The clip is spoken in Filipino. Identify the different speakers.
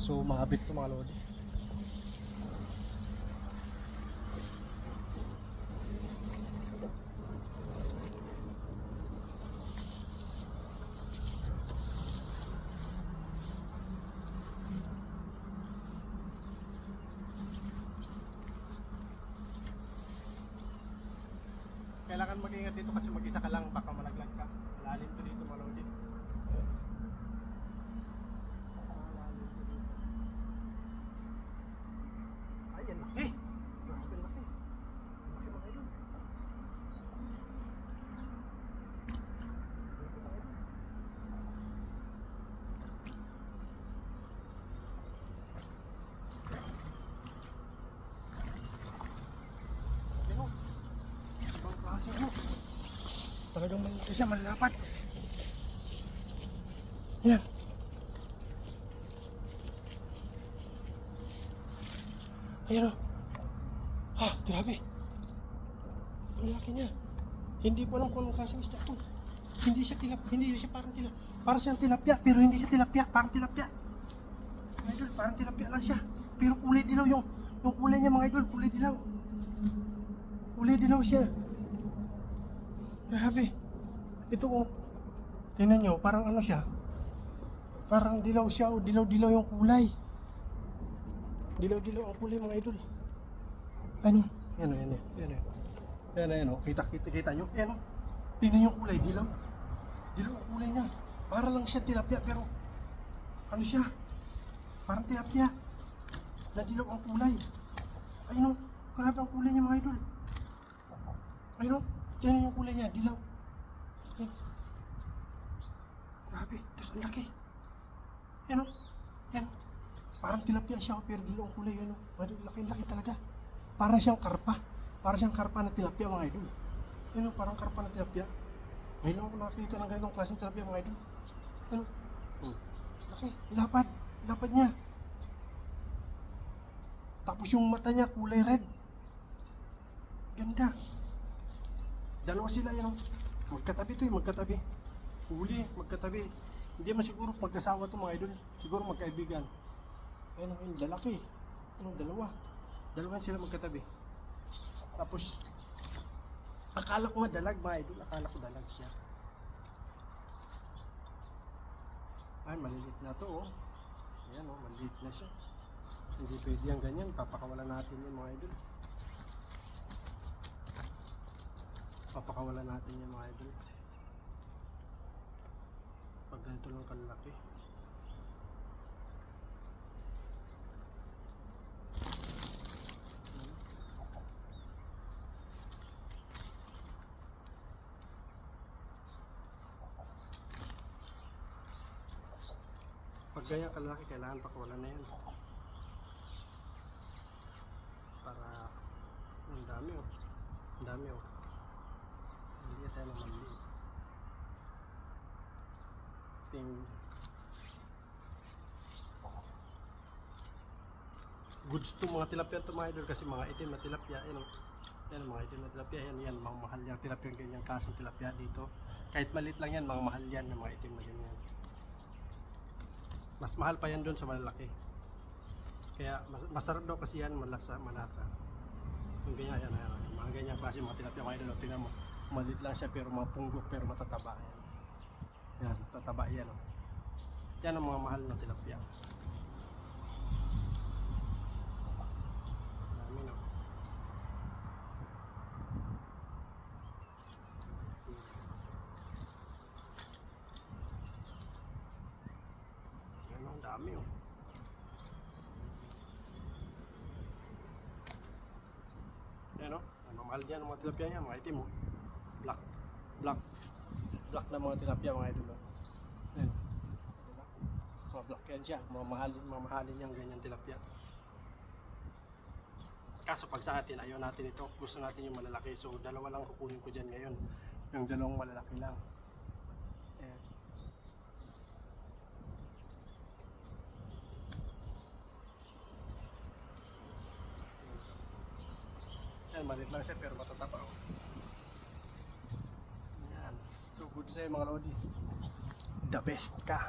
Speaker 1: So, mabit to mga lodi. Kailangan mag-ingat dito kasi mag-isa ka lang, baka malaglag ka. Malalim to dito mga lodi. Malalim to dito. Ay, ang laki! Grabe, ang laki. Ang laki mga idol. Dito tayo. Grabe, no? Klase mo. Talagang may isa malalapat. Yan. Ayan o. Ah, grabe. Ang laki niya. Hindi ko alam kung anong klaseng isda to. Hindi siya tilap, hindi siya parang tilap. Parang siyang tilapia, pero hindi siya tilapia, parang tilapia. Mga idol, parang tilapia lang siya. Pero kulay dilaw yung, yung kulay niya mga idol, kulay dilaw. Kulay dilaw siya. Grabe. Ito oh. Tingnan nyo, parang ano siya. Parang dilaw siya o dilaw-dilaw yung kulay. Dilaw-dilaw ang kulay mga idol. Ano? Yan o, yan o. Yan o. Yan o, yan o. Kita, kita, kita nyo. Yan o. Tingnan yung kulay, dilaw. Dilaw ang kulay niya. Para lang siya tilapia pero ano siya? Parang tilapia. Na dilaw ang kulay. Ayun o. Grabe ang kulay niya mga idol. Ayun o. Kulay niya, dilaw. Ayun. Grabe, Diyos ang laki. Yan o. Yan. Parang tilapia siya, pero dilaw ang kulay. Yan o. Laki-laki talaga. Parang siyang karpa. Parang siyang karpa na tilapia mga idol. Yan o, parang karpa na tilapia. Ngayon lang ako nakakita ng ganitong klaseng tilapia mga idol. Yan o. Oh. Laki, lapad. Lapad niya. Tapos yung mata niya, kulay red. Ganda. Dalawa sila yan. oh. Magkatabi to eh, magkatabi. Huli, magkatabi. Hindi man siguro magkasawa to mga idol. Siguro magkaibigan. Ayun, ayun, lalaki. Ano, dalawa. Dalawa sila magkatabi. Tapos, akala ko nga dalag mga idol. Akala ko dalag siya. Ay, maliliit na to oh. Ayan oh, maliliit na siya. Hindi pwede yan ganyan. Papakawalan natin yung mga idol. Papakawalan natin yung mga idol. Pag ganito lang kalaki. Pag ganyan kalaki kailangan pakawalan na yan. Para ang dami oh. Ang dami oh Ting goods to mga tilapia to mga idol kasi mga itim na tilapia yan, yan mga itim na tilapia yan yan mga mahal yung tilapia ganyan kasong tilapia dito. Kahit malit lang yan mga mahal yan mga itim na ganyan. Mas mahal pa yan doon sa malalaki. Kaya mas, masarap daw kasi yan malasa malasa. Yung ganyan yan, yan, yan mga ganyan klase mga tilapia mga idol tingnan mo. Malit lang siya pero mapunggok pero matataba yan. Yan, tataba yan oh. Yan ang mga mahal na tilapia. Dami no. Yan ang oh. Yan oh. Ano mahal yan ang mga tilapia niya, mga itim oh black black black na mga tilapia mga idol oh. Ayan. Diba? mga black yan siya mamahalin mamahalin yung ganyan tilapia kaso pag sa atin ayaw natin ito gusto natin yung malalaki so dalawa lang kukunin ko dyan ngayon yung dalawang malalaki lang Ayan. Yan, maliit lang siya pero matatapa oh. So good sa'yo mga lodi. The best ka.